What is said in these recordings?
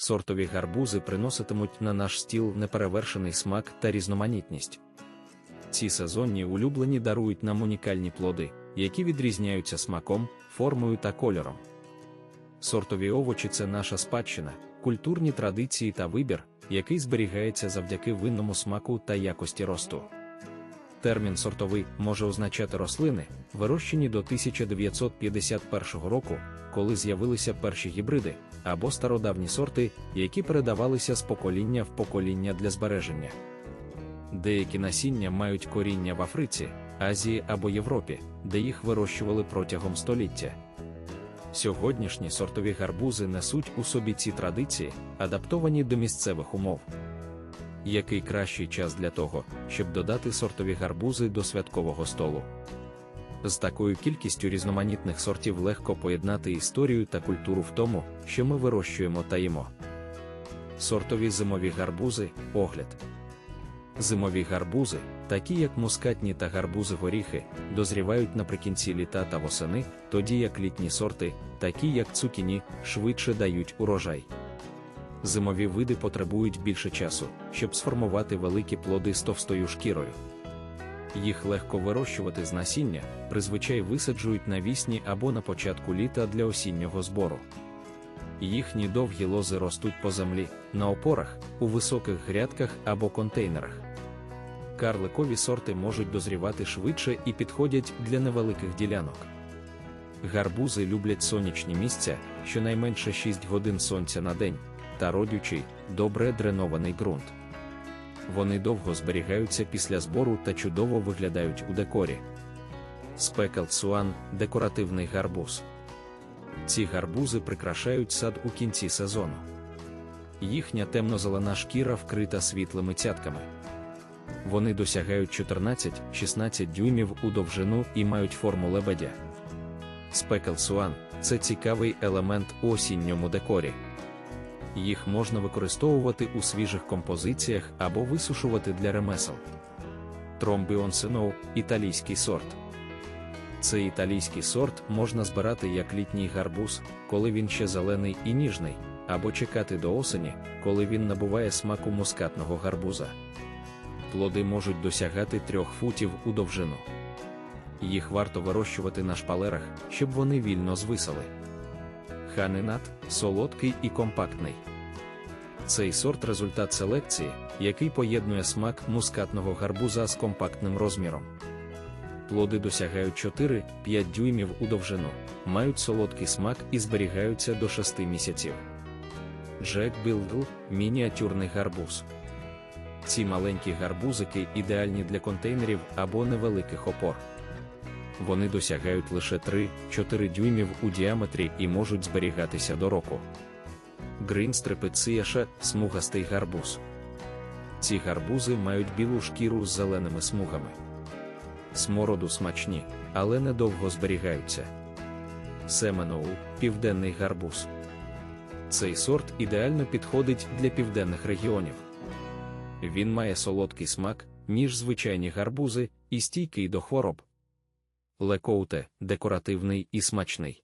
сортові гарбузи приноситимуть на наш стіл неперевершений смак та різноманітність. Ці сезонні улюблені дарують нам унікальні плоди, які відрізняються смаком, формою та кольором. Сортові овочі це наша спадщина, культурні традиції та вибір, який зберігається завдяки винному смаку та якості росту. Термін сортовий може означати рослини, вирощені до 1951 року, коли з'явилися перші гібриди, або стародавні сорти, які передавалися з покоління в покоління для збереження. Деякі насіння мають коріння в Африці, Азії або Європі, де їх вирощували протягом століття. Сьогоднішні сортові гарбузи несуть у собі ці традиції, адаптовані до місцевих умов. Який кращий час для того, щоб додати сортові гарбузи до святкового столу? З такою кількістю різноманітних сортів легко поєднати історію та культуру в тому, що ми вирощуємо та їмо. Сортові зимові гарбузи огляд. Зимові гарбузи, такі як мускатні та гарбузи горіхи, дозрівають наприкінці літа та восени, тоді як літні сорти, такі як цукіні, швидше дають урожай. Зимові види потребують більше часу, щоб сформувати великі плоди з товстою шкірою. Їх легко вирощувати з насіння, призвичай висаджують навісні або на початку літа для осіннього збору. Їхні довгі лози ростуть по землі, на опорах, у високих грядках або контейнерах. Карликові сорти можуть дозрівати швидше і підходять для невеликих ділянок. Гарбузи люблять сонячні місця, щонайменше 6 годин сонця на день, та родючий, добре дренований ґрунт. Вони довго зберігаються після збору та чудово виглядають у декорі. Спекл Суан декоративний гарбуз. Ці гарбузи прикрашають сад у кінці сезону. Їхня темно-зелена шкіра вкрита світлими цятками. Вони досягають 14-16 дюймів у довжину і мають форму лебедя. Спекл Суан це цікавий елемент у осінньому декорі. Їх можна використовувати у свіжих композиціях або висушувати для ремесел. Тромбіон Синоу італійський сорт. Цей італійський сорт можна збирати як літній гарбуз, коли він ще зелений і ніжний, або чекати до осені, коли він набуває смаку мускатного гарбуза. Плоди можуть досягати трьох футів у довжину. Їх варто вирощувати на шпалерах, щоб вони вільно звисали. Ханинат солодкий і компактний. Цей сорт результат селекції, який поєднує смак мускатного гарбуза з компактним розміром. Плоди досягають 4-5 дюймів у довжину, мають солодкий смак і зберігаються до 6 місяців. Джек Білдл мініатюрний гарбуз. Ці маленькі гарбузики ідеальні для контейнерів або невеликих опор. Вони досягають лише 3-4 дюймів у діаметрі і можуть зберігатися до року. Грінстрепеціяша смугастий гарбуз. Ці гарбузи мають білу шкіру з зеленими смугами. Смороду смачні, але недовго зберігаються. Семеноу південний гарбуз. Цей сорт ідеально підходить для південних регіонів. Він має солодкий смак, ніж звичайні гарбузи, і стійкий до хвороб. Лекоуте декоративний і смачний.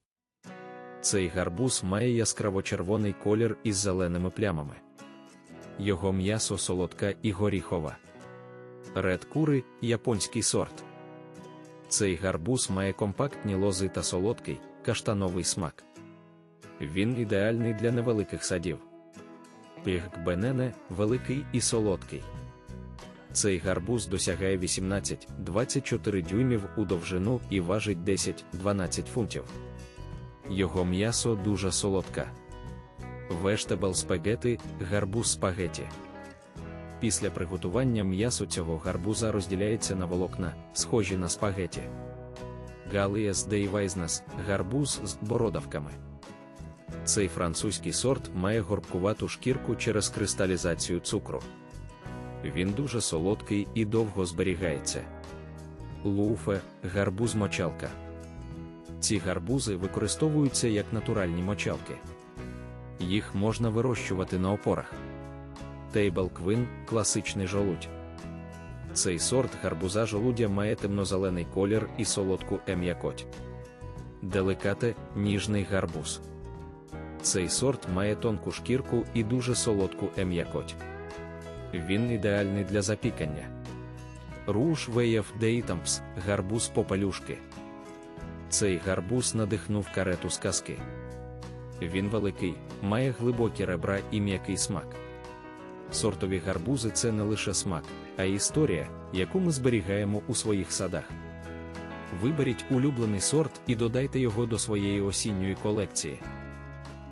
Цей гарбуз має яскраво-червоний колір із зеленими плямами. Його м'ясо солодка і горіхова. Ред кури японський сорт. Цей гарбуз має компактні лози та солодкий, каштановий смак. Він ідеальний для невеликих садів. Пігбенене великий і солодкий. Цей гарбуз досягає 18-24 дюймів у довжину і важить 10-12 фунтів. Його м'ясо дуже солодка. Вештебл спагети гарбуз спагеті. Після приготування м'ясо цього гарбуза розділяється на волокна, схожі на спагеті. Галіас дейвайзнес гарбуз з бородавками. Цей французький сорт має горбкувату шкірку через кристалізацію цукру. Він дуже солодкий і довго зберігається. Луфе гарбуз мочалка. Ці гарбузи використовуються як натуральні мочалки. Їх можна вирощувати на опорах. Тейбл Квин класичний жолудь. Цей сорт гарбуза жолудя має темнозелений колір і солодку ем'якоть. Деликате ніжний гарбуз. Цей сорт має тонку шкірку і дуже солодку ем'якоть. Він ідеальний для запікання. Руш Веєв Дейтампс гарбуз попелюшки. Цей гарбуз надихнув карету з казки. Він великий, має глибокі ребра і м'який смак. Сортові гарбузи це не лише смак, а історія, яку ми зберігаємо у своїх садах. Виберіть улюблений сорт і додайте його до своєї осінньої колекції.